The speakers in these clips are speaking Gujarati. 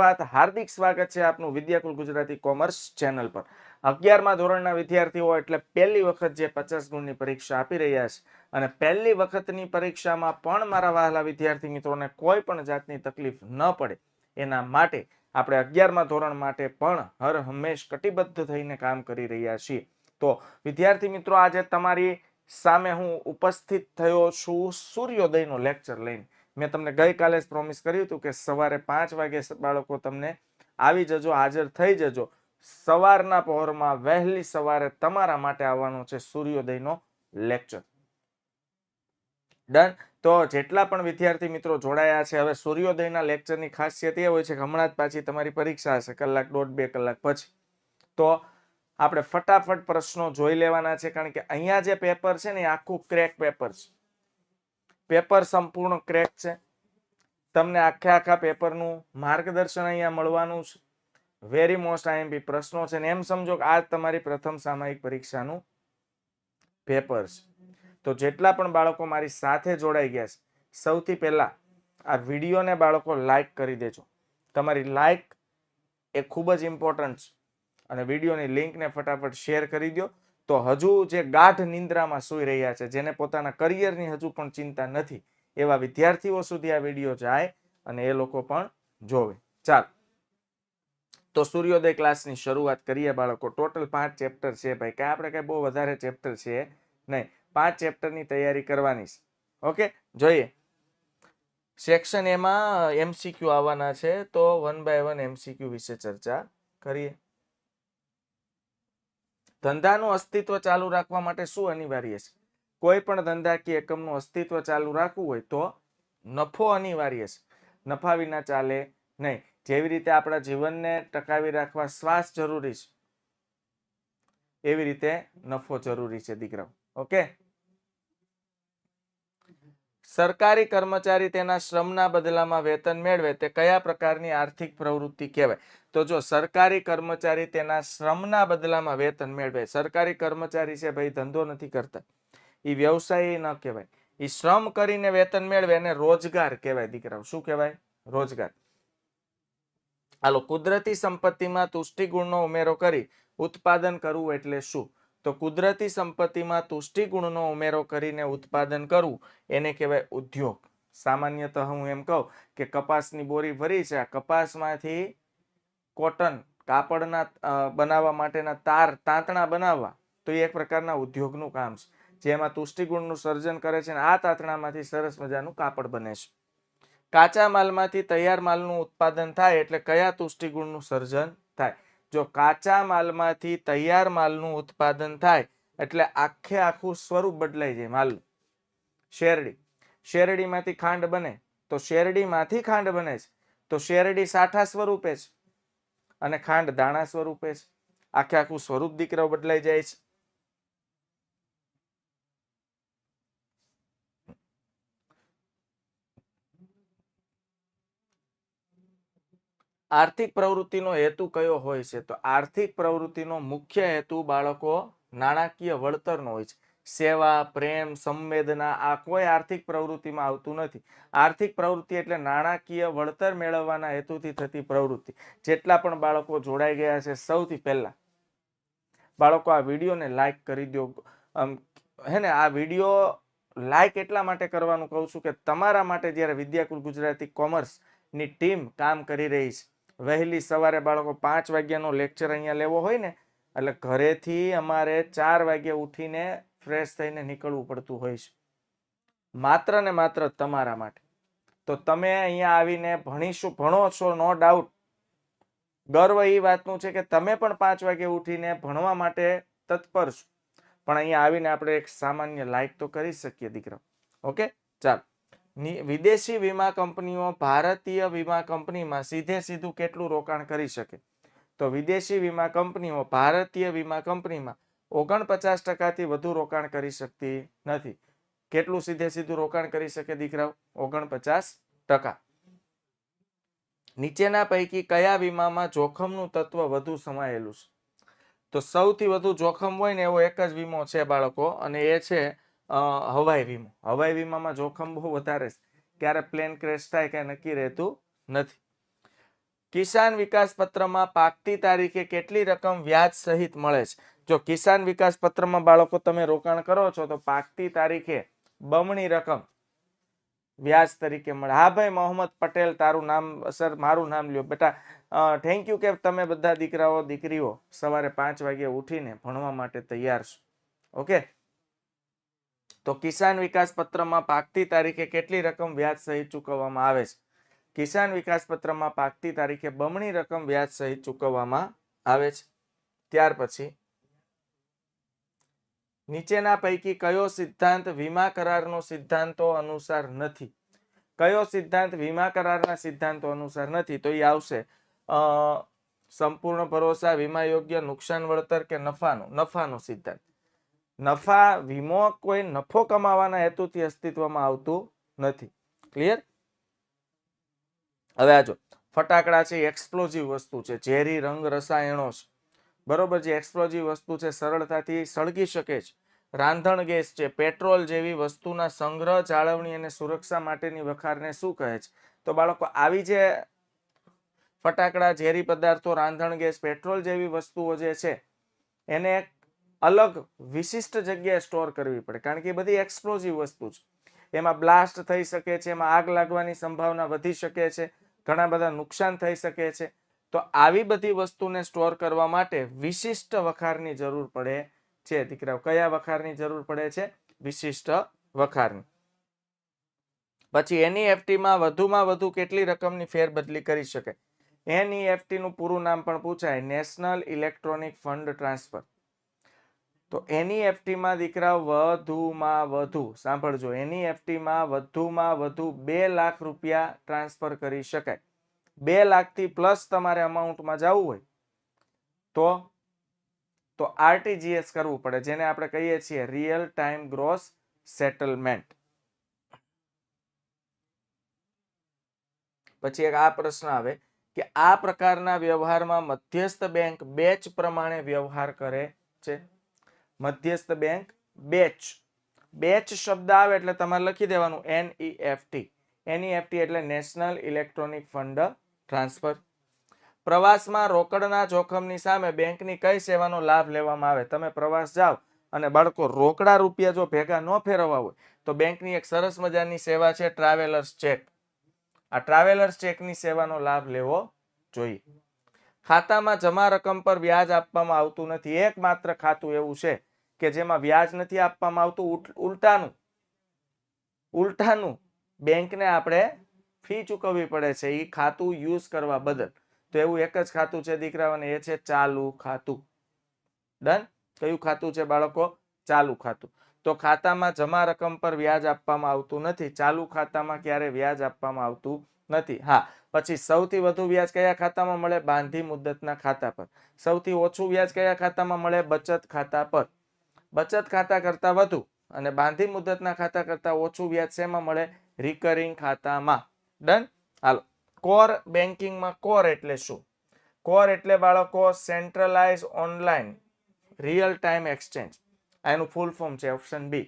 સુપ્રભાત હાર્દિક સ્વાગત છે આપનું વિદ્યાકુલ ગુજરાતી કોમર્સ ચેનલ પર. અગિયારમાં ધોરણના વિદ્યાર્થીઓ એટલે પહેલી વખત જે પચાસ ગુણની પરીક્ષા આપી રહ્યા છે. અને પહેલી વખતની પરીક્ષામાં પણ મારા વહાલા વિદ્યાર્થી મિત્રોને કોઈ પણ જાતની તકલીફ ન પડે. એના માટે આપણે અગિયારમાં ધોરણ માટે પણ હર હંમેશ કટિબદ્ધ થઈને કામ કરી રહ્યા છીએ. તો વિદ્યાર્થી મિત્રો, આજે તમારી સામે હું ઉપસ્થિત થયો છું સૂર્યોદયનો લેક્ચર લઈને. મેં તમને ગઈકાલે જ પ્રોમિસ કર્યું હતું કે સવારે પાંચ વાગે બાળકો તમને આવી જજો, હાજર થઈ જજો. સવારના પહોરમાં વહેલી સવારે તમારા માટે આવવાનો છે સૂર્યોદયનો લેક્ચર ડન તો જેટલા પણ વિદ્યાર્થી મિત્રો જોડાયા છે, હવે સૂર્યોદયના લેક્ચરની ખાસિયત એ હોય છે કે હમણાં જ પાછી તમારી પરીક્ષા હશે, કલાક દોઢ, બે કલાક પછી. તો આપણે ફટાફટ પ્રશ્નો જોઈ લેવાના છે, કારણ કે અહીંયા જે પેપર છે ને એ આખું ક્રેક પેપર છે. પેપર સંપૂર્ણ ક્રેક છે. તમને આખે આખા પેપરનું માર્ગદર્શન અહીંયા મળવાનું છે. વેરી મોસ્ટ આઈએમપી પ્રશ્નો છે ને એમ સમજો કે આ તમારી પ્રથમ સામાયિક પરીક્ષાનું પેપર છે. તો જેટલા પણ બાળકો મારી સાથે જોડાઈ ગયા છે, સૌથી પહેલા આ વિડીયોને બાળકો લાઈક કરી દેજો. તમારી લાઈક એ ખૂબ જ ઇમ્પોર્ટન્ટ છે. અને વિડીયોની લિંકને ફટાફટ શેર કરી દો. તો હજુ જે ગાઢ નિંદ્રામાં સૂઈ રહ્યા છે, જેને પોતાના કરિયરની હજુ પણ ચિંતા નથી, એવા વિદ્યાર્થીઓ સુધી આ વીડિયો જાય અને એ લોકો પણ જોવે. ચાલ. તો સૂર્યોદય ક્લાસની શરૂઆત કરીએ બાળકો. ટોટલ પાંચ ચેપ્ટર છે ભાઈ. કાંઈ આપણે કઈ બહુ વધારે ચેપ્ટર છે નહીં. પાંચ ચેપ્ટરની તૈયારી કરવાની છે. ઓકે? જોઈએ. સેક્શન એમાં એમસીક્યુ આવવાના છે. તો વન બાય વન એમસીક્યુ વિશે ચર્ચા કરીએ. ધંધાનું અસ્તિત્વ ચાલુ રાખવા માટે શું અનિવાર્ય છે? કોઈ પણ ધંધાકીય એકમનું અસ્તિત્વ ચાલુ રાખવું હોય તો નફો અનિવાર્ય છે. નફા વિના ચાલે નહીં. જેવી રીતે આપણા જીવનને ટકાવી રાખવા શ્વાસ જરૂરી છે, એવી રીતે નફો જરૂરી છે, દીકરાઓ. ઓકે? સરકારી કર્મચારી તેના શ્રમના બદલામાં વેતન મેળવે, તે કયા પ્રકારની આર્થિક પ્રવૃત્તિ કહેવાય? તો જો સરકારી કર્મચારી તેના શ્રમના બદલામાં વેતન મેળવે, સરકારી કર્મચારી છે ભાઈ, ધંધો નથી કરતા. એ વ્યવસાય ન કહેવાય. એ શ્રમ કરીને વેતન મેળવે એને રોજગાર કહેવાય દીકરાઓ. શું કહેવાય? રોજગાર. હાલો, કુદરતી સંપત્તિમાં તુષ્ટિગુણનો ઉમેરો કરી ઉત્પાદન કરવું એટલે શું? તો કુદરતી સંપત્તિમાં તુષ્ટિગુણનો ઉમેરો કરીને ઉત્પાદન કરવું એને કહેવાય ઉદ્યોગ. સામાન્યતઃ હું એમ કહું કે કપાસની બોરી ભરી છે, આ કપાસમાંથી કોટન, કાપડના બનાવવા માટેના તાર, તાંતણા બનાવવા, તો એ એક પ્રકારના ઉદ્યોગનું કામ છે. જેમાં તુષ્ટિગુણનું સર્જન કરે છે અને આ તાંતણામાંથી સરસ મજાનું કાપડ બને છે. કાચા માલમાંથી તૈયાર માલનું ઉત્પાદન થાય એટલે કયા તુષ્ટિગુણનું સર્જન થાય? જો કાચા માલમાંથી તૈયાર માલનું ઉત્પાદન થાય, એટલે આખે આખું સ્વરૂપ બદલાઈ જાય માલનું. શેરડી. શેરડીમાંથી ખાંડ બને, તો શેરડીમાંથી ખાંડ બને છે. તો શેરડી સાઠા સ્વરૂપે છે અને ખાંડ દાણા સ્વરૂપે છે. આખે આખું સ્વરૂપ દીકરાઓ બદલાઈ જાય છે. આર્થિક પ્રવૃત્તિનો હેતુ કયો હોય છે? તો આર્થિક પ્રવૃત્તિનો મુખ્ય હેતુ બાળકો નાણાકીય વળતરનો હોય છે. સેવા, પ્રેમ, સંવેદના, આ કોઈ આર્થિક પ્રવૃત્તિમાં આવતું નથી. આર્થિક પ્રવૃત્તિ એટલે નાણાકીય વળતર મેળવવાના હેતુથી થતી પ્રવૃત્તિ. જેટલા પણ બાળકો જોડાઈ ગયા છે સૌથી પહેલા. બાળકો આ વિડીયોને લાઈક કરી દો હે ને, આ વીડિયો લાઈક એટલા માટે કરવાનું કહું છું કે તમારા માટે જ્યારે વિદ્યાકુલ ગુજરાતી કોમર્સની ટીમ કામ કરી રહી છે વહેલી સવારે બાળકો પાંચ વાગ્યાનો લેક્ચર અહીંયા લેવો હોય ને, એટલે ઘરેથી અમારે ચાર વાગે ઉઠીને ફ્રેશ થઈને નીકળવું પડતું હોય છે. માત્ર ને માત્ર તમારા માટે. તો તમે અહીંયા આવીને ભણીશું, ભણો છો નો ડાઉટ ગર્વ એ વાતનું છે કે તમે પણ પાંચ વાગે ઉઠીને ભણવા માટે તત્પર છો. પણ અહીંયા આવીને આપણે એક સામાન્ય લાઈક તો કરી શકીએ દીકરા ઓકે? ચાલ. વિદેશી વીમા કંપનીઓ ભારતીય વીમા કંપનીમાં સીધે સીધું કેટલું રોકાણ કરી શકે? તો વિદેશી વીમા કંપનીઓ ભારતીય વીમા કંપનીમાં ઓગણપચાસ ટકાથી વધુ રોકાણ કરી શકતી નથી. કેટલું સીધે સીધું રોકાણ કરી શકે દીકરાઓ? ઓગણપચાસ ટકા. નીચેના પૈકી કયા વીમામાં જોખમનું તત્વ વધુ સમાયેલું છે? તો સૌથી વધુ જોખમ હોય ને એવો એક જ વીમો છે બાળકો, અને એ છે હવાઈ વીમો. હવાઈ વીમામાં જોખમ બહુ વધારે છે. ક્યારે પ્લેન ક્રેશ થાય કે નક્કી રહેતું નથી. કિસાન વિકાસ પત્રમાં પાકતી તારીખે કેટલી રકમ વ્યાજ સહિત મળે છે? જો કિસાન વિકાસ પત્રમાં બાળકો તમે રોકાણ કરો છો, તો પાકતી તારીખે બમણી રકમ વ્યાજ તરીકે મળે. હા ભાઈ, મોહમ્મદ પટેલ, તારું નામ, સર, મારું નામ લ્યો. બેટા થેન્ક યુ કે તમે બધા દીકરાઓ, દીકરીઓ સવારે પાંચ વાગે ઉઠીને ભણવા માટે તૈયાર છો. ઓકે તો કિસાન વિકાસ પત્રમાં પાકતી તારીખે કેટલી રકમ વ્યાજ સહિત ચૂકવવામાં આવે છે? કિસાન વિકાસ પત્રમાં પાકતી તારીખે બમણી રકમ વ્યાજ સહિત ચૂકવવામાં આવે છે. ત્યાર પછી નીચેના પૈકી કયો સિદ્ધાંત વીમા કરારનો સિદ્ધાંતો અનુસાર નથી? કયો સિદ્ધાંત વીમા કરારના સિદ્ધાંતો અનુસાર નથી? તો એ આવશે સંપૂર્ણ ભરોસા વીમા યોગ્ય નુકસાન, વળતર કે નફાનો? નફાનો સિદ્ધાંત. નફા, વીમો કોઈ નફો કમાવાના હેતુથી અસ્તિત્વમાં આવતું નથી. ક્લિયર હવે આજો ફટાકડા છે એક્સપ્લોઝિવ વસ્તુ છે, ઝેરી રંગ રસાયણો છે. બરોબર જે એક્સપ્લોઝિવ વસ્તુ છે, સરળતાથી સળગી શકે છે. રાંધણ ગેસ છે, પેટ્રોલ જેવી વસ્તુના સંગ્રહ, જાળવણી અને સુરક્ષા માટેની વખારને શું કહે છે? તો બાળકો, આવી જે ફટાકડા, ઝેરી પદાર્થો, રાંધણ ગેસ, પેટ્રોલ જેવી વસ્તુઓ જે છે, એને અલગ વિશિષ્ટ જગ્યાએ સ્ટોર કરવી પડે. કારણ કે બધી એક્સપ્લોઝિવ વસ્તુ છે. એમાં બ્લાસ્ટ થઈ શકે છે, એમાં આગ લાગવાની સંભાવના વધી શકે છે, ઘણા બધા નુકસાન થઈ શકે છે. તો આવી બધી વસ્તુને સ્ટોર કરવા માટે વિશિષ્ટ વખારની જરૂર પડે છે, દીકરાઓ. કયા વખારની જરૂર પડે છે? વિશિષ્ટ વખારની. પછી એનઈએફટીમાં વધુમાં વધુ કેટલી રકમની ફેરબદલી કરી શકે? એનઈએફટીનું પૂરું નામ પણ પૂછાય. નેશનલ ઇલેક્ટ્રોનિક ફંડ ટ્રાન્સફર તો એની એફટીમાં દીકરા વધુમાં વધુ, સાંભળજો એનઈએફટી માં વધુમાં વધુ બે લાખ રૂપિયા ટ્રાન્સફર કરી શકાય. બે લાખથી પ્લસ તમારે અમાઉન્ટમાં જવું હોય તો તો આરટીજીએસ કરવું પડે, જેને આપણે કહીએ છીએ રિયલ ટાઈમ ગ્રોસ સેટલમેન્ટ. પછી એક આ પ્રશ્ન આવે કે આ પ્રકારના વ્યવહારમાં મધ્યસ્થ બેંક બેચ પ્રમાણે વ્યવહાર કરે છે. મધ્યસ્થ બેંક બેચ. બેચ શબ્દ આવે એટલે તમારે લખી દેવાનું એનઈએફટી એનઈએફટી એટલે નેશનલ ઇલેક્ટ્રોનિક ફંડ ટ્રાન્સફર પ્રવાસમાં રોકડના જોખમની સામે બેંકની કઈ સેવાનો લાભ લેવામાં આવે? તમે પ્રવાસ જાઓ અને બાળકો, રોકડા રૂપિયા જો ભેગા ન ફેરવવા હોય, તો બેંકની એક સરસ મજાની સેવા છે ટ્રાવેલર્સ ચેક આ ટ્રાવેલર્સ ચેકની સેવાનો લાભ લેવો જોઈએ. ખાતામાં જમા રકમ પર વ્યાજ આપવામાં આવતું નથી. એકમાત્ર ખાતું એવું છે કે જેમાં વ્યાજ નથી આપવામાં આવતું ઉલટાનું. ઉલટાનું બેંકને આપણે ફી ચૂકવવી પડે છે એ ખાતું યુઝ કરવા બદલ. તો એવું એક જ ખાતું છે દીકરાઓને એ છે ચાલુ ખાતું. ડન? કયું ખાતું છે બાળકો? ચાલુ ખાતું. તો ખાતામાં જમા રકમ પર વ્યાજ આપવામાં આવતું નથી. ચાલુ ખાતામાં ક્યારે વ્યાજ આપવામાં આવતું નથી? હા. પછી સૌથી વધુ વ્યાજ કયા ખાતામાં મળે? બાંધી મુદતના ખાતા પર. સૌથી ઓછું વ્યાજ કયા ખાતામાં મળે? બચત ખાતા પર. બચત ખાતા કરતા વધુ અને બાંધી મુદતના ખાતા કરતા ઓછું વ્યાજ શેમાં મળે? રિકરિંગ ખાતામાં. ડન હાલો. કોર બેન્કિંગમાં કોર એટલે શું? કોર એટલે બાળકો centralise online real time exchange એનું ફૂલ ફોર્મ છે option B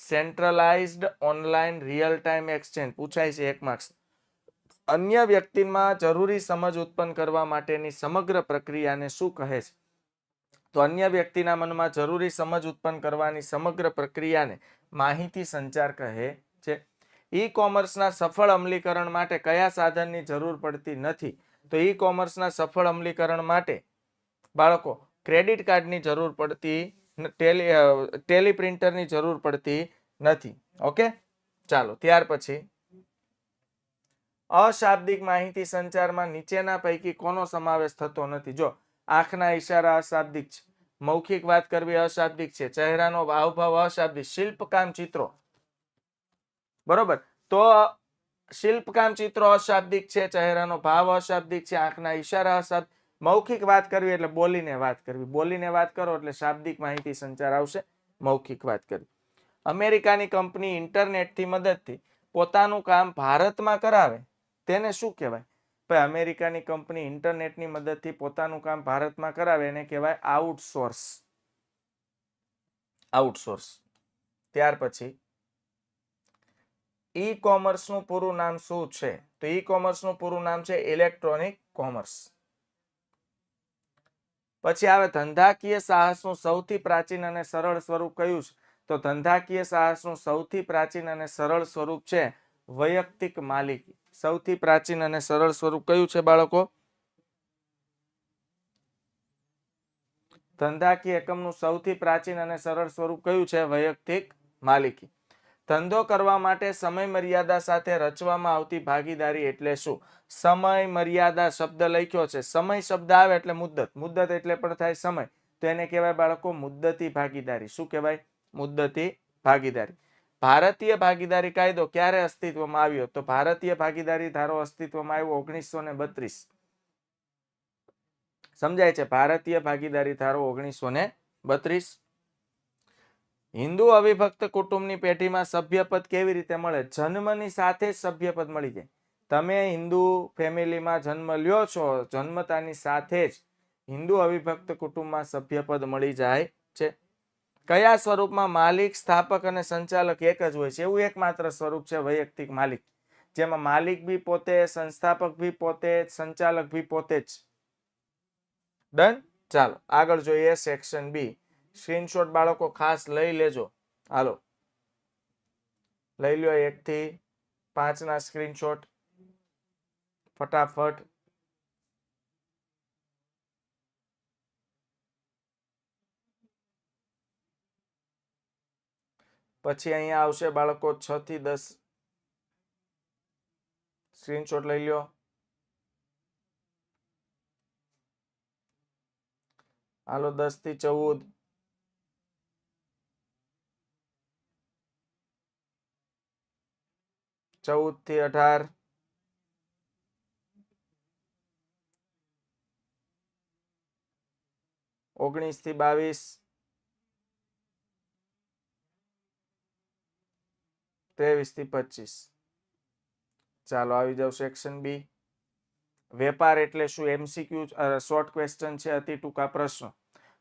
centralised online real time exchange પૂછાય છે એક માર્ક્સ અન્ય વ્યક્તિમાં જરૂરી સમજ ઉત્પન્ન કરવા માટેની સમગ્ર પ્રક્રિયાને શું કહે છે? તો અન્ય વ્યક્તિના મનમાં જરૂરી સમજ ઉત્પન્ન કરવાની સમગ્ર પ્રક્રિયાને માહિતી સંચાર કહે છે. ઈ કોમર્સના સફળ અમલીકરણ માટે કયા સાધનની જરૂર પડતી નથી? તો ઈ કોમર્સના સફળ અમલીકરણ માટે બાળકો, ક્રેડિટ કાર્ડની જરૂર પડતી ટેલી ટેલી જરૂર પડતી નથી. ઓકે? ચાલો, ત્યાર પછી અશાબ્દિક માહિતી સંચારમાં નીચેના પૈકી કોનો સમાવેશ થતો નથી? જો આંખના ઈશારા અશાબ્દિક છે. મૌખિક વાત કરવી અશાબ્દિક છે. ચહેરાનો હાવભાવ અશાબ્દિક. શિલ્પકામ ચિત્રો. બરોબર? તો શિલ્પકામ ચિત્રો અશાબ્દિક છે, ચહેરાનો ભાવ અશાબ્દિક છે, આંખના ઈશારા અશાબ્દ મૌખિક વાત કરવી એટલે બોલીને વાત કરવી. બોલીને વાત કરો એટલે શાબ્દિક માહિતી સંચાર આવશે. મૌખિક વાત કરવી. અમેરિકાની કંપની ઇન્ટરનેટથી મદદથી પોતાનું કામ ભારતમાં કરાવે. તેને શું કહેવાય? અમેરિકાની કંપની ઇન્ટરનેટની મદદથી પોતાનું કામ ભારતમાં કરાવે એને કહેવાય આઉટસોર્સ. આઉટસોર્સ. ત્યાર પછી ઈ કોમર્સનું પૂરું નામ શું છે? તો ઈ કોમર્સનું પૂરું નામ છે ઇલેક્ટ્રોનિક કોમર્સ. પછી આવે, ધંધાકીય સાહસનું સૌથી પ્રાચીન અને સરળ સ્વરૂપ કયું છે? તો ધંધાકીય સાહસનું સૌથી પ્રાચીન અને સરળ સ્વરૂપ છે વૈયક્તિક માલિકી. સૌથી પ્રાચીન અને સરળ સ્વરૂપ કયું છે બાળકો? ધંધાકીય એકમનું સૌથી પ્રાચીન અને સરળ સ્વરૂપ કયું છે? વૈયક્તિક માલિકી. ધંધો કરવા માટે સમય મર્યાદા સાથે રચવામાં આવતી ભાગીદારી એટલે શું? સમય મર્યાદા શબ્દ લખ્યો છે. સમય શબ્દ આવે એટલે મુદ્દત. મુદ્દત એટલે પણ થાય સમય. તો એને કહેવાય બાળકો મુદ્દતી ભાગીદારી. શું કહેવાય? મુદ્દતી ભાગીદારી. ભારતીય ભાગીદારી કાયદો ક્યારે અસ્તિત્વમાં આવ્યો? તો ભારતીય ભાગીદારી ધારો અસ્તિત્વમાં આવ્યો ઓગણીસો સમજાય છે, ભારતીય ભાગીદારી ધારો ઓગણીસો હિન્દુ અવિભક્ત કુટુંબની પેઢીમાં સભ્યપદ કેવી રીતે મળે? જન્મની સાથે જ સભ્યપદ મળી જાય. તમે હિન્દુ ફેમિલીમાં જન્મ લ્યો છો, જન્મતાની સાથે જ હિન્દુ અવિભક્ત કુટુંબમાં સભ્યપદ મળી જાય છે. કયા સ્વરૂપમાં માલિક, સ્થાપક અને સંચાલક એક જ હોય છે? એવું એકમાત્ર સ્વરૂપ છે વૈયક્તિક માલિક. જેમાં માલિક બી પોતે, સંસ્થાપક બી પોતે, સંચાલક બી પોતે જ. ડન? ચાલો, આગળ જોઈએ સેક્શન બી સ્ક્રીનશોટ બાળકો ખાસ લઈ લેજો. હાલો. લઈ લો એક થી પાંચ ના સ્ક્રીનશોટ ફટાફટ. પછી અહીંયા આવશે બાળકો છ થી દસ. સ્ક્રીનશોટ લઈ લ્યો. હાલો, દસથી ચૌદ. ચૌદથી અઢાર. ઓગણીસથી બાવીસ. ત્રેવીસથી પચીસ. ચાલો, આવી જાવ સેક્શન બી વેપાર એટલે શું? એમસીક્યુ શોર્ટ ક્વેશ્ચન છે, અતિ ટૂંકા પ્રશ્નો.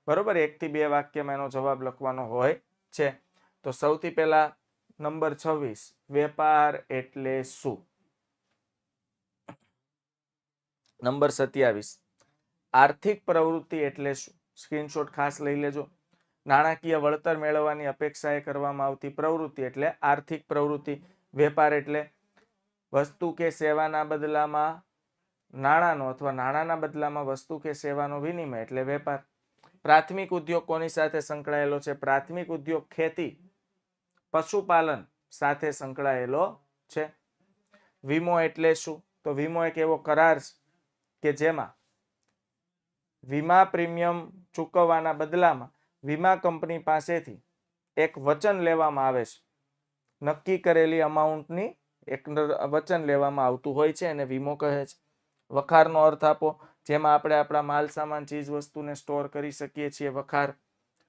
બરોબર? એક થી બે વાક્યમાં એનો જવાબ લખવાનો હોય છે. તો સૌથી પહેલા નંબર છવ્વીસ. વેપાર એટલે શું? નંબર સત્યાવીસ. આર્થિક પ્રવૃત્તિ એટલે શું? સ્ક્રીનશોટ ખાસ લઈ લેજો. નાણાકીય વળતર મેળવવાની અપેક્ષાએ કરવામાં આવતી પ્રવૃત્તિ એટલે આર્થિક પ્રવૃત્તિ. વેપાર એટલે વસ્તુ કે સેવાના બદલામાં નાણાંનો અથવા નાણાંના બદલામાં વસ્તુ કે સેવાનો વિનિમય એટલે વેપાર. પ્રાથમિક ઉદ્યોગ કોની સાથે સંકળાયેલો છે? પ્રાથમિક ઉદ્યોગ ખેતી, પશુપાલન સાથે સંકળાયેલો છે. વીમો એટલે શું? તો વીમો એક એવો કરાર કે જેમાં વીમા પ્રીમિયમ ચૂકવવાના બદલામાં વીમા કંપની પાસેથી એક વચન લેવામાં આવે છે. નક્કી કરેલી અમાઉન્ટની એક વચન લેવામાં આવતું હોય છે એને વીમો કહે છે. વખારનો અર્થ આપો, જેમાં આપણે આપણા માલ સામાન, ચીજ વસ્તુને સ્ટોર કરી શકીએ છીએ. વખાર,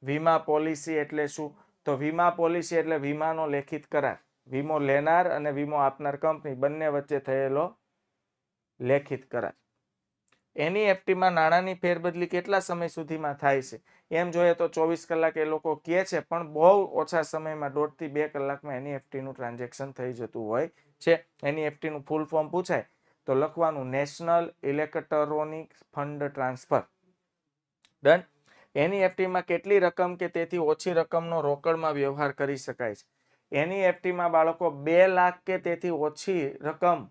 વીમા પોલિસી એટલે શું? તો વીમા પોલિસી એટલે વીમાનો લેખિત કરાર. વીમો લેનાર અને વીમો આપનાર કંપની બંને વચ્ચે થયેલો લેખિત કરાર. એનઈએફટીમાં નાણાંની ફેરબદલી કેટલા સમય સુધીમાં થાય છે? એમ જોઈએ તો ચોવીસ કલાક એ લોકો કહે છે, પણ બહુ ઓછા સમયમાં દોઢથી બે કલાકમાં એનઈએફટીનું ટ્રાન્ઝેક્શન થઈ જતું હોય છે. એનઈએફટીનું ફૂલ ફોર્મ પૂછાય તો લખવાનું national electronic fund transfer. Done. એનઈએફટીમાં કેટલી રકમ કે તેથી ઓછી રકમનો રોકડમાં વ્યવહાર કરી શકાય છે? એનઈએફટીમાં બાળકો બે લાખ કે તેથી ઓછી રકમ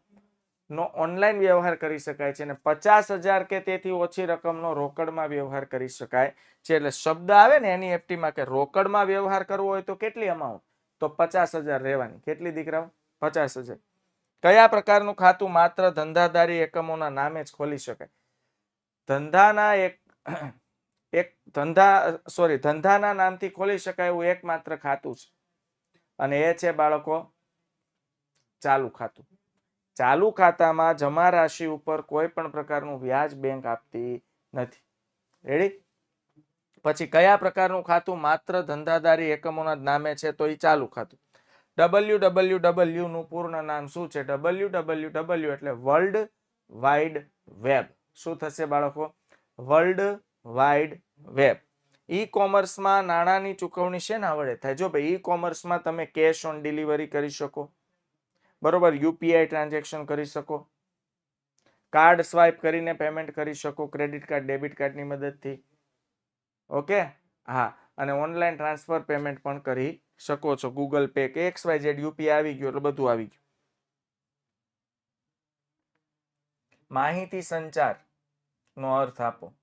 નો ઓનલાઈન વ્યવહાર કરી શકાય છે અને પચાસ હજાર કે તેથી ઓછી રકમનો રોકડમાં વ્યવહાર કરી શકાય છે. એટલે શબ્દ આવે ને એનઈએફટીમાં કે રોકડમાં વ્યવહાર કરવો હોય તો કેટલી અમાઉન્ટ તો પચાસ હજાર રહેવાની. કેટલી દીકરાઓ? પચાસ હજાર. કયા પ્રકારનું ખાતું માત્ર ધંધાદારી એકમોના નામે જ ખોલી શકાય? ધંધાના એક એક ધંધા સોરી ધંધાના નામથી ખોલી શકાય એવું એકમાત્ર ખાતું છે. અને એ છે બાળકો, ચાલુ ખાતું. ચાલુ ખાતામાં જમા રાશિ ઉપર કોઈ પણ પ્રકારનું વ્યાજ બેંક આપતી નથી. રેડી પછી કયા પ્રકારનું ખાતું માત્ર ધંધાદારી એકમોના નામે છે તો એ ચાલુ ખાતું. ડબલ્યુ ડબલ્યુ ડબલ્યુ નું પૂર્ણ નામ શું છે? ડબલ્યુ ડબલ્યુ ડબલ્યુ એટલે વર્લ્ડ વાઇડ વેબ શું થશે બાળકો? વર્લ્ડ વાઇડ વેબ ઈ કોમર્સમાં નાણાંની ચૂકવણી શેના વડે થાય? જો ભાઈ ઈ કોમર્સમાં તમે કેશ ઓન ડિલિવરી કરી શકો. બરોબર? યુપીઆઈ ટ્રાન્ઝેક્શન કરી શકો. કાર્ડ સ્વાઇપ કરીને પેમેન્ટ કરી શકો ક્રેડિટ કાર્ડ, ડેબિટ કાર્ડની મદદથી. ઓકે? હા, અને ઓનલાઈન ટ્રાન્સફર પેમેન્ટ પણ કરી શકો છો. ગૂગલ પે કે એક્સ વાય ઝેડ, યુપીઆઈ આવી ગયું એટલે બધું આવી ગયું. માહિતી સંચાર નો અર્થ આપો.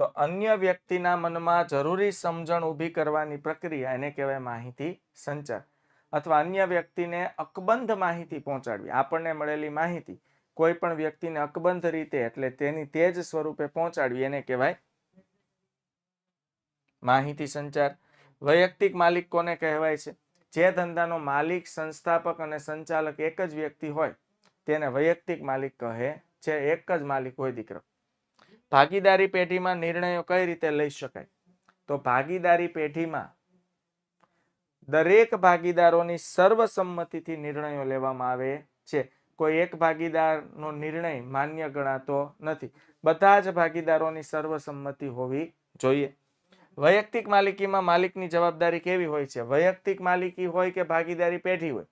તો અન્ય વ્યક્તિના મનમાં જરૂરી સમજણ ઊભી કરવાની પ્રક્રિયા એને કહેવાય માહિતી સંચાર. અથવા અન્ય વ્યક્તિને અકબંધ માહિતી પહોંચાડવી, આપણને મળેલી માહિતી કોઈ પણ વ્યક્તિને અકબંધ રીતે એટલે તેની તેજ સ્વરૂપે પહોંચાડવી, એને કહેવાય માહિતી સંચાર. વૈયક્તિક માલિક કોને કહેવાય છે? જે ધંધાનો માલિક, સંસ્થાપક અને સંચાલક એક જ વ્યક્તિ હોય, તેને વૈયક્તિક માલિક કહે છે, એક જ માલિક હોય દીકરો. ભાગીદારી પેઢીમાં નિર્ણયો કઈ રીતે લઈ શકાય? તો ભાગીદારી પેઢીમાં દરેક ભાગીદારોની સર્વસંમતિથી નિર્ણયો લેવામાં આવે છે. કોઈ એક ભાગીદારનો નિર્ણય માન્ય ગણાતો નથી. બધા જ ભાગીદારોની સર્વસંમતિ હોવી જોઈએ. વૈયક્તિક માલિકીમાં માલિકની જવાબદારી કેવી હોય છે? વૈયક્તિક માલિકી હોય કે ભાગીદારી પેઢી હોય?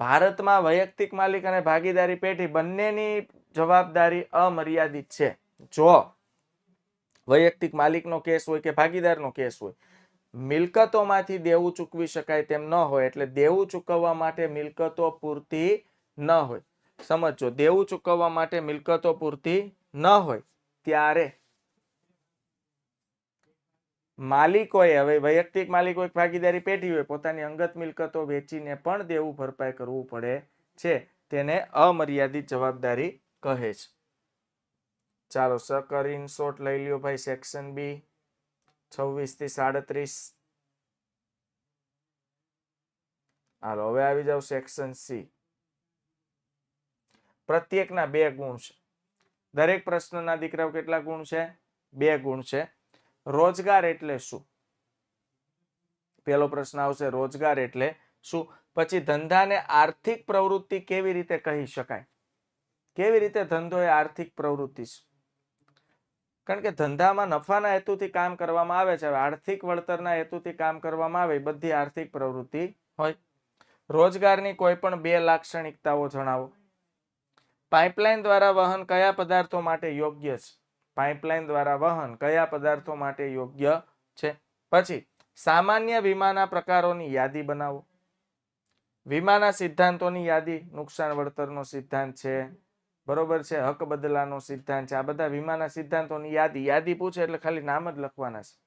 ભારતમાં વૈયક્તિક માલિક અને ભાગીદારી પેઢી બંનેની જવાબદારી અમર્યાદિત છે. જો વૈયક્તિક માલિકનો કેસ હોય કે ભાગીદારનો કેસ હોય મિલકતોમાંથી દેવું ચૂકવી શકાય તેમ ન હોય એટલે દેવું ચૂકવવા માટે મિલકતો પૂરતી ન હોય. સમજો દેવું ચૂકવવા માટે મિલકતો પૂરતી ન હોય ત્યારે માલિકોએ, હવે વૈયક્તિક માલિકોએ ભાગીદારી પેઢી હોય, પોતાની અંગત મિલકતો વેચીને પણ દેવું ભરપાઈ કરવું પડે છે. તેને અમર્યાદિત જવાબદારી કહે છે. ચાલો સકર શોર્ટ લઈ લ્યો ભાઈ, સેક્શન બી. છવ્વીસથી સાડત્રીસ. હાલો, હવે આવી જાવ સેક્શન સી પ્રત્યેકના બે ગુણ છે. દરેક પ્રશ્નના દીકરાઓ કેટલા ગુણ છે? બે ગુણ છે. રોજગાર એટલે શું? પેલો પ્રશ્ન આવશે, રોજગાર એટલે શું? પછી ધંધાને આર્થિક પ્રવૃત્તિ કેવી રીતે કહી શકાય? કેવી રીતે ધંધો એ આર્થિક પ્રવૃત્તિ છે કારણ કે ધંધામાં નફાના હેતુથી કામ કરવામાં આવે છે આર્થિક વળતરના હેતુથી કામ કરવામાં આવે બધી આર્થિક પ્રવૃત્તિ હોય. રોજગારની કોઈ પણ બે લાક્ષણિકતાઓ જણાવો. પાઇપલાઇન દ્વારા વહન કયા પદાર્થો માટે યોગ્ય છે? પાઇપલાઇન દ્વારા વહન કયા પદાર્થો માટે યોગ્ય છે? પછી, સામાન્ય વીમાના પ્રકારોની યાદી બનાવો. વીમાના સિદ્ધાંતોની યાદી, નુકસાન વળતરનો સિદ્ધાંત છે બરોબર છે? હક બદલાનો સિદ્ધાંત છે. આ બધા વીમાના સિદ્ધાંતોની યાદી. યાદી પૂછે એટલે ખાલી નામ જ લખવાના છે.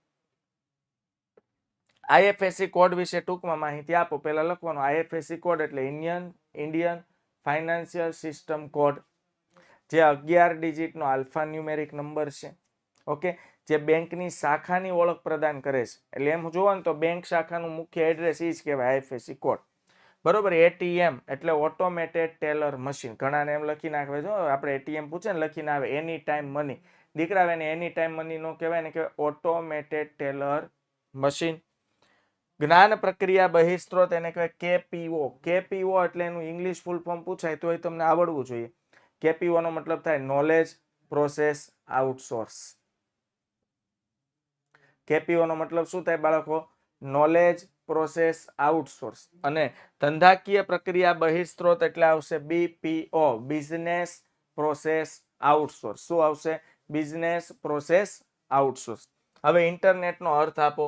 આઈએફએસસી કોડ વિશે ટૂંકમાં માહિતી આપો. પહેલા લખવાનો, આઈએફએસસી કોડ એટલે Indian Indian financial system code. જે અગિયાર ડિજિટનો આલ્ફા ન્યુમેરિક નંબર છે. ઓકે? જે બેંકની શાખાની ઓળખ પ્રદાન કરે છે. એટલે એમ જોવાનું તો બેંક શાખાનું મુખ્ય એડ્રેસ એ જ કહેવાય, આઈએફએસસી કોડ. બરોબર એટીએમ એટલે ઓટોમેટેડ ટેલર મશીન ઘણાને એમ લખી નાખે, જો આપણે એટીએમ પૂછે ને લખીને આવે એની ટાઈમ મની દીકરા એને એની ટાઈમ મની નો કહેવાય ને કહેવાય ઓટોમેટેડ ટેલર મશીન જ્ઞાન પ્રક્રિયા બહિસ્ત્રોત એને કહેવાય કેપીઓ. કેપીઓ એટલે એનું ઇંગ્લિશ ફૂલ ફોર્મ પૂછાય તો એ તમને આવડવું જોઈએ. કેપીઓનો મતલબ થાય નોલેજ પ્રોસેસ આઉટસોર્સ કેપીઓનો મતલબ શું થાય બાળકો? નોલેજ પ્રોસેસ આઉટસોર્સ અને ધંધાકીય પ્રક્રિયા બહિસ્ત્રોત એટલે આવશે બીપીઓ બિઝનેસ પ્રોસેસ આઉટસોર્સ શું આવશે? બિઝનેસ પ્રોસેસ આઉટસોર્સ હવે ઇન્ટરનેટનો અર્થ આપો.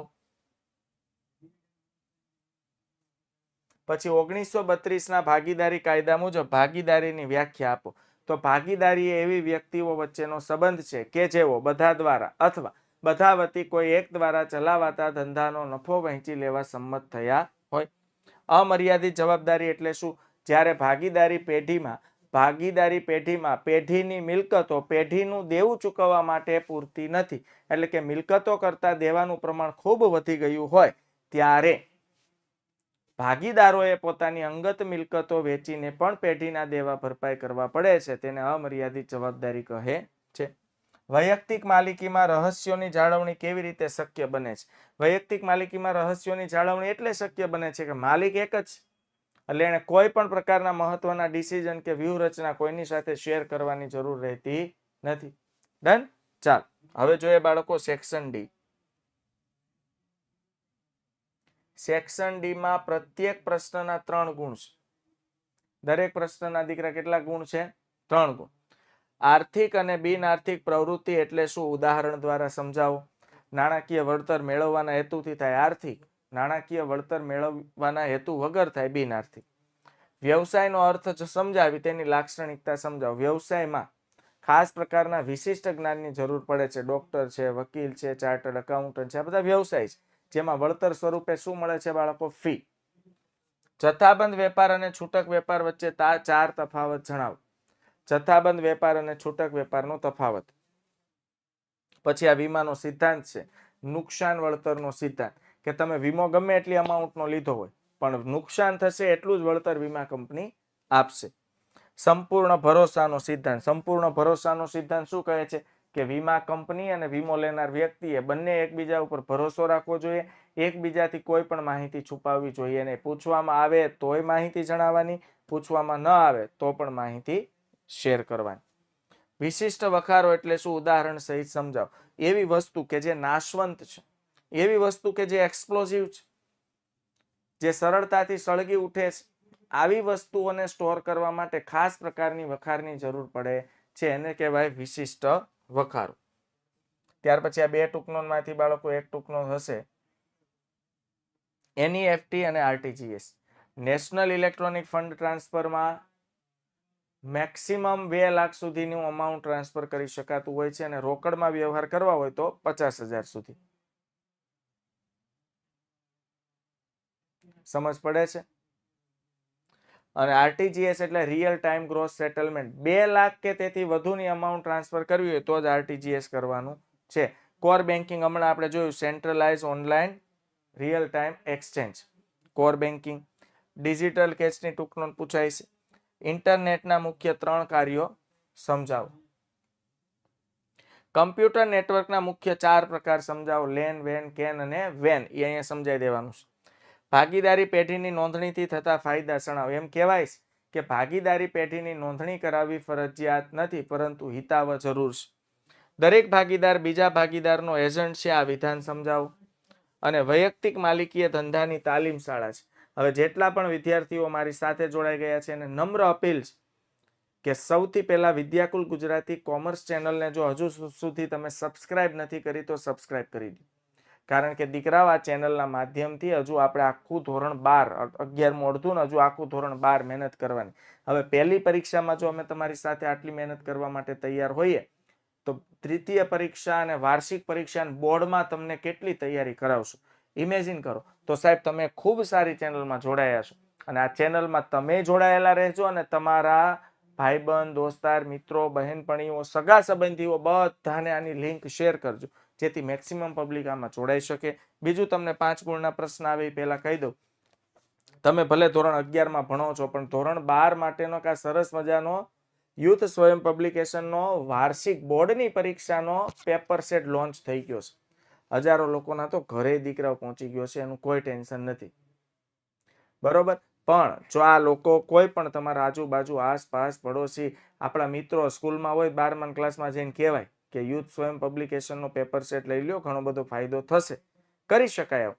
પછી ઓગણીસો બત્રીસના ભાગીદારી કાયદા મુજબ ભાગીદારીની વ્યાખ્યા આપો. તો ભાગીદારી એવી વ્યક્તિઓ વચ્ચેનો સંબંધ છે કે જેઓ બધા દ્વારા અથવા બધા વતી કોઈ એક દ્વારા ચલાવાતા ધંધાનો નફો વહેંચી લેવા સંમત થયા હોય. અમર્યાદિત જવાબદારી એટલે શું? જ્યારે ભાગીદારી પેઢીમાં ભાગીદારી પેઢીમાં પેઢીની મિલકતો પેઢીનું દેવું ચૂકવવા માટે પૂરતી નથી, એટલે કે મિલકતો કરતા દેવાનું પ્રમાણ ખૂબ વધી ગયું હોય, ત્યારે ભાગીદારોએ પોતાની અંગત મિલકતો વેચીને પણ પેઢીના દેવા ભરપાઈ કરવા પડે છે, તેને અમર્યાદિત જવાબદારી કહે છે. વૈયક્તિક માલિકીમાં રહસ્યોની જાળવણી કેવી રીતે શક્ય બને છે? વૈયક્તિક માલિકીમાં રહસ્યોની જાળવણી એટલે શક્ય બને છે કે માલિક એક જ? એટલે એને કોઈ પણ પ્રકારના મહત્વના ડિસિઝન કે વ્યૂહરચના કોઈની સાથે શેર કરવાની જરૂર રહેતી નથી. ડન ચાલ, હવે જોઈએ બાળકો સેક્શન ડી સેક્શન ડીમાં પ્રત્યેક પ્રશ્નના ત્રણ ગુણ છે. દરેક પ્રશ્નના દીકરા કેટલા ગુણ છે? ત્રણ ગુણ. આર્થિક અને બિન આર્થિક પ્રવૃત્તિ એટલે શું? ઉદાહરણ દ્વારા સમજાવો. નાણાકીય વળતર મેળવવાના હેતુથી થાય આર્થિક. નાણાકીય વળતર મેળવવાના હેતુ વગર થાય બિન આર્થિક વ્યવસાયનો અર્થ સમજાવી તેની લાક્ષણિકતા સમજાવો. વ્યવસાયમાં ખાસ પ્રકારના વિશિષ્ટ જ્ઞાનની જરૂર પડે છે. ડોક્ટર છે, વકીલ છે, ચાર્ટર્ડ એકાઉન્ટન્ટ છે. આ બધા વ્યવસાય છે. જેમાં વળતર સ્વરૂપે શું મળે છે બાળકો? ફી. જથ્થાબંધ વેપાર અને છૂટક વેપાર વચ્ચે ચાર તફાવત જણાવો. જથ્થાબંધ વેપાર અને છૂટક વેપારનો તફાવત. પછી આ વીમાનો સિદ્ધાંત છે. નુકસાન વળતરનો સિદ્ધાંત. કે તમે વીમો ગમે એટલી અમાઉન્ટનો લીધો હોય, પણ નુકસાન થશે એટલું જ વળતર વીમા કંપની આપશે. સંપૂર્ણ ભરોસાનો સિદ્ધાંત. સંપૂર્ણ ભરોસાનો સિદ્ધાંત શું કહે છે? કે વીમા કંપની અને વીમો લેનાર વ્યક્તિએ બંને એકબીજા ઉપર ભરોસો રાખવો જોઈએ. એકબીજાથી કોઈ પણ માહિતી છુપાવવી જોઈએ. નહીં પૂછવામાં આવે તોય માહિતી જણાવવાની. પૂછવામાં ન આવે તો પણ માહિતી શેર કરવાની. વિશિષ્ટ વખારો એટલે શું? ઉદાહરણ સહિત સમજાવો. એવી વસ્તુ કે જે નાશવંત છે. એવી વસ્તુ કે જે એક્સપ્લોઝિવ છે. જે સરળતાથી સળગી ઉઠે છે. આવી વસ્તુઓને સ્ટોર કરવા માટે ખાસ પ્રકારની વખારની જરૂર પડે છે. એને કહેવાય વિશિષ્ટ વખારો. ત્યાર પછી આ બે ટૂંકનોમાંથી બાળકો, એક ટૂંકનો હશે. એનઈએફટી અને આરટીજીએસ નેશનલ ઇલેક્ટ્રોનિક ફંડ ટ્રાન્સફરમાં મેક્સિમમ બે લાખ સુધીનું અમાઉન્ટ ટ્રાન્સફર કરી શકાતું હોય છે અને રોકડમાં વ્યવહાર કરવા હોય તો પચાસ હજાર સુધી. સમજ પડે છે? અને આરટીજીએસ એટલે રિયલ ટાઈમ ગ્રોસ સેટલમેન્ટ બે લાખ કે તેથી વધુની અમાઉન્ટ ટ્રાન્સફર કરવી હોય તો જ આરટીજીએસ કરવાનું છે. કોર બેન્કિંગ હમણાં આપણે જોયું centralise online real time exchange core banking digital કેશની ટૂંકનો પૂછાય છે. ઇન્ટરનેટના મુખ્ય ત્રણ કાર્યો સમજાવો. કમ્પ્યુટર નેટવર્કના મુખ્ય ચાર પ્રકાર સમજાવો. લેન, વેન, કેન અને વેન. એ અહીંયા સમજાઈ દેવાનું છે. ભાગીદારી પેઢીની નોંધણીથી થતા ફાયદા જણાવો. એમ કહેવાય કે ભાગીદારી પેઢીની નોંધણી કરાવવી ફરજિયાત નથી, પરંતુ હિતાવ જરૂર છે. દરેક ભાગીદાર બીજા ભાગીદારનો એજન્ટ છે. આ વિધાન સમજાવો. અને વૈયક્તિક માલિકીય ધંધાની તાલીમ શાળા છે. હવે જેટલા પણ વિદ્યાર્થીઓ મારી સાથે જોડાઈ ગયા છે અને નમ્ર અપીલ કે સૌથી પહેલાં વિદ્યાકુલ ગુજરાતી કોમર્સ ચેનલને જો હજુ સુધી તમે સબસ્ક્રાઇબ નથી કરી તો સબસ્ક્રાઇબ કરી દો. કારણ કે દીકરાઓ આ ચેનલના માધ્યમથી હજુ આપણે આખું ધોરણ બાર અગિયારમું અડધું ને હજુ આખું ધોરણ બાર મહેનત કરવાની. હવે પહેલી પરીક્ષામાં જો અમે તમારી સાથે આટલી મહેનત કરવા માટે તૈયાર હોઈએ, તો તૃતીય પરીક્ષા અને વાર્ષિક પરીક્ષા બોર્ડમાં તમને કેટલી તૈયારી કરાવશું? ઇમેજિન કરો. તો સાહેબ, તમે ખૂબ સારી ચેનલમાં જોડાયા છો. અને આ ચેનલમાં તમે જોડાયેલા રહેજો અને તમારા ભાઈબંધ, દોસ્તાર, મિત્રો, બહેનપણીઓ, સગા સંબંધીઓ બધાને આની લિંક શેર કરજો. જેથી મેક્સિમમ પબ્લિક આમાં જોડાઈ શકે. બીજું તમને પાંચ ગુણના પ્રશ્ન આવે એ પહેલાં કહી દઉં. તમે ભલે ધોરણ અગિયારમાં ભણો છો, પણ ધોરણ બાર માટેનો કાં સરસ મજાનો યુથ સ્વયં પબ્લિકેશનનો વાર્ષિક બોર્ડની પરીક્ષાનો પેપર સેટ લોન્ચ થઈ ગયો છે. હજારો લોકોના તો ઘરે દીકરાઓ પહોંચી ગયો છે, એનું કોઈ ટેન્શન નથી. બરોબર? પણ જો આ લોકો કોઈ પણ તમારા આજુબાજુ, આસપાસ, પડોશી, આપણા મિત્રો સ્કૂલમાં હોય બારમા ક્લાસમાં જઈને કહેવાય કે યુથ સ્વયં પબ્લિકેશનનો પેપર સેટ લઈ લ્યો, ઘણો બધો ફાયદો થશે. કરી શકાય એમ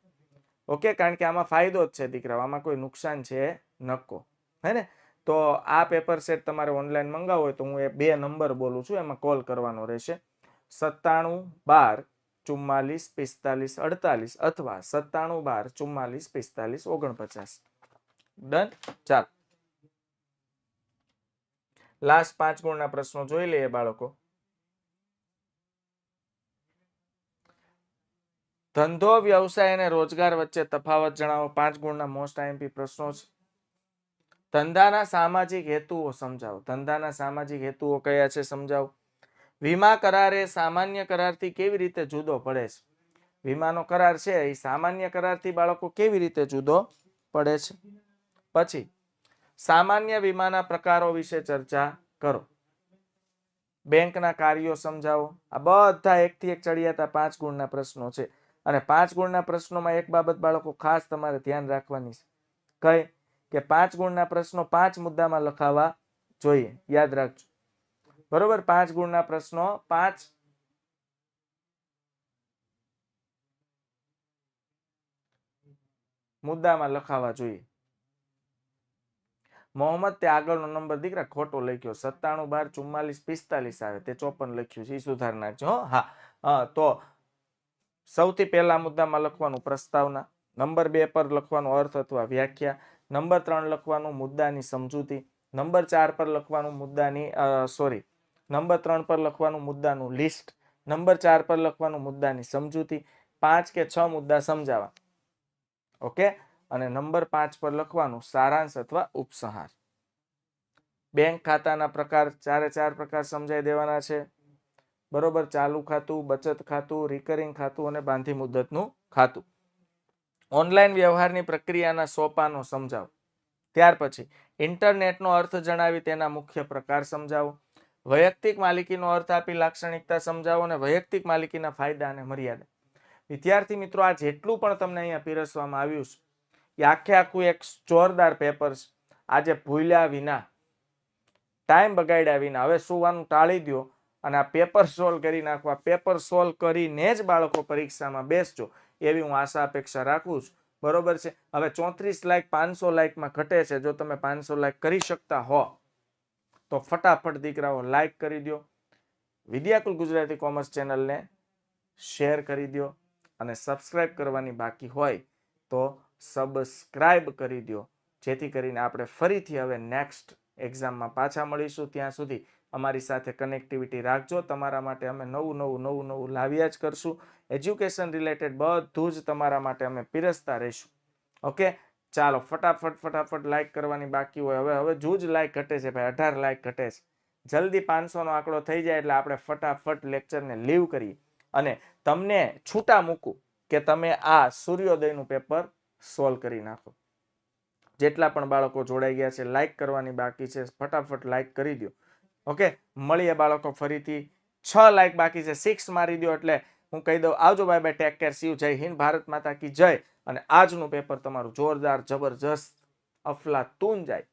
ઓકે? કારણ કે આમાં ફાયદો જ છે દીકરાઓ, આમાં કોઈ નુકસાન છે નક્કો. હે ને? તો આ પેપર સેટ તમારે ઓનલાઈન મંગાવવો હોય તો હું એ બે નંબર બોલું છું, એમાં કોલ કરવાનો રહેશે. સત્તાણું બાર ચુમ્માલીસ, પિસ્તાલીસ, અડતાલીસ અથવા સત્તાણું બાર, ચુમ્માલીસ, પિસ્તાલીસ, ઓગણપચાસ. ડન? ચાલ. લાસ્ટ પાંચ ગુણના પ્રશ્નો જોઈ લઈએ બાળકો. ધંધો, વ્યવસાય અને રોજગાર વચ્ચે તફાવત જણાવો. પાંચ ગુણના મોસ્ટ આઈએમપી પ્રશ્નો છે. ધંધાના સામાજિક હેતુઓ સમજાવો. ધંધાના સામાજિક હેતુઓ કયા છે સમજાવો. વીમા કરાર એ સામાન્ય કરારથી કેવી રીતે જુદો પડે છે? વીમાનો કરાર છે એ સામાન્ય કરારથી બાળકો કેવી રીતે જુદો પડે છે? પછી, સામાન્ય વીમાના પ્રકારો વિશે ચર્ચા કરો. બેંકના કાર્યો સમજાવો. આ બધા એકથી એક ચડિયાતા પાંચ ગુણના પ્રશ્નો છે. અને પાંચ ગુણના પ્રશ્નોમાં એક બાબત બાળકો ખાસ તમારે ધ્યાન રાખવાની છે. કઈ? કે પાંચ ગુણના પ્રશ્નો પાંચ મુદ્દામાં લખાવા જોઈએ. યાદ રાખજો. બરોબર? પાંચ ગુણના પ્રશ્નો, પાંચ મુદ્દામાં લખાવા જોઈએ. મોહમ્મદ તે આગળનો નંબર દીકરા ખોટો લખ્યો. સત્તાણું બાર ચુમ્માલીસ પિસ્તાલીસ આવે. તે ચોપન લખ્યું છે. એ સુધાર નાખજો, હા. તો સૌથી પહેલા મુદ્દામાં લખવાનું પ્રસ્તાવના. નંબર બે પર લખવાનું અર્થ અથવા વ્યાખ્યા. નંબર ત્રણ લખવાનું મુદ્દાની સમજૂતી. નંબર ચાર પર લખવાનું મુદ્દાની સોરી નંબર ત્રણ પર લખવાનું મુદ્દાનું લિસ્ટ નંબર ચાર પર લખવાનું મુદ્દાની સમજૂતી, પાંચ કે છ મુદ્દા સમજાવવા. ઓકે અને નંબર પાંચ પર લખવાનું સારાંશ અથવા ઉપસંહાર. બેંક ખાતાના પ્રકાર ચારે ચાર પ્રકાર સમજાઈ દેવાના છે. બરોબર, ચાલુ ખાતું, બચત ખાતું રિકરિંગ ખાતું અને બાંધી મુદતનું ખાતું. ઓનલાઈન વ્યવહારની પ્રક્રિયાના સોપાનો સમજાવો. ત્યાર પછી, ઇન્ટરનેટનો અર્થ જણાવી તેના મુખ્ય પ્રકાર સમજાવો. વૈયક્તિક માલિકીનો અર્થ આપી લાક્ષણિકતા સમજાવો અને વૈયક્તિક માલિકીના ફાયદા અને મર્યાદા. વિદ્યાર્થી મિત્રો, આ જેટલું પણ તમને અહીંયા પીરસવામાં આવ્યું છે એ આખે આખું એક જોરદાર પેપર છે. આજે ભૂલ્યા વિના, ટાઈમ બગાડ્યા વિના. હવે સુવાનું ટાળી દો અને આ પેપર સોલ્વ કરી નાખવા પેપર સોલ્વ કરીને જ બાળકો પરીક્ષામાં બેસજો એવી હું આશા અપેક્ષા રાખું છું. બરોબર છે? હવે ચોત્રીસ લાખ, પાંચસો લાખમાં ઘટે છે. જો તમે પાંચસો લાખ કરી શકતા હો તો ફટાફટ દીકરાઓ લાઈક કરી દો વિદ્યાકુલ ગુજરાતી કોમર્સ ચેનલને શેર કરી દો અને સબસ્ક્રાઈબ કરવાની બાકી હોય તો સબસ્ક્રાઈબ કરી દો જેથી કરીને આપણે ફરીથી હવે નેક્સ્ટ એક્ઝામમાં પાછા મળીશું ત્યાં સુધી. અમારી સાથે કનેક્ટિવિટી રાખજો. તમારા માટે અમે નવું નવું નવું નવું લાવ્યા જ કરશું. એજ્યુકેશન રિલેટેડ બધું જ તમારા માટે અમે પીરસતા રહીશું. ઓકે ચાલો, ફટાફટ ફટાફટ લાઈક કરવાની બાકી હોય. હવે હવે જૂજ લાઈક ઘટે છે ભાઈ, અઢાર લાઈક ઘટે છે. જલ્દી પાંચસોનો આંકડો થઈ જાય એટલે આપણે ફટાફટ લેક્ચરને લીવ કરીએ. અને તમને છૂટા મૂકું કે તમે આ સૂર્યોદયનું પેપર સોલ્વ કરી નાખો. જેટલા પણ બાળકો જોડાઈ ગયા છે લાઈક કરવાની બાકી છે, ફટાફટ લાઈક કરી દો ઓકે મળીએ બાળકો ફરીથી. છ લાઈક બાકી છે સિક્સ મારી દો એટલે હું કહી દઉં, આવજો bye bye take care see you જય હિન્દ, ભારત માતા કી જય. અને આજનું પેપર તમારું જોરદાર, જબરજસ્ત, અફલાતૂન જાય.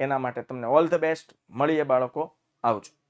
એના માટે તમને ઓલ ધ બેસ્ટ મળીએ બાળકો. આવજો.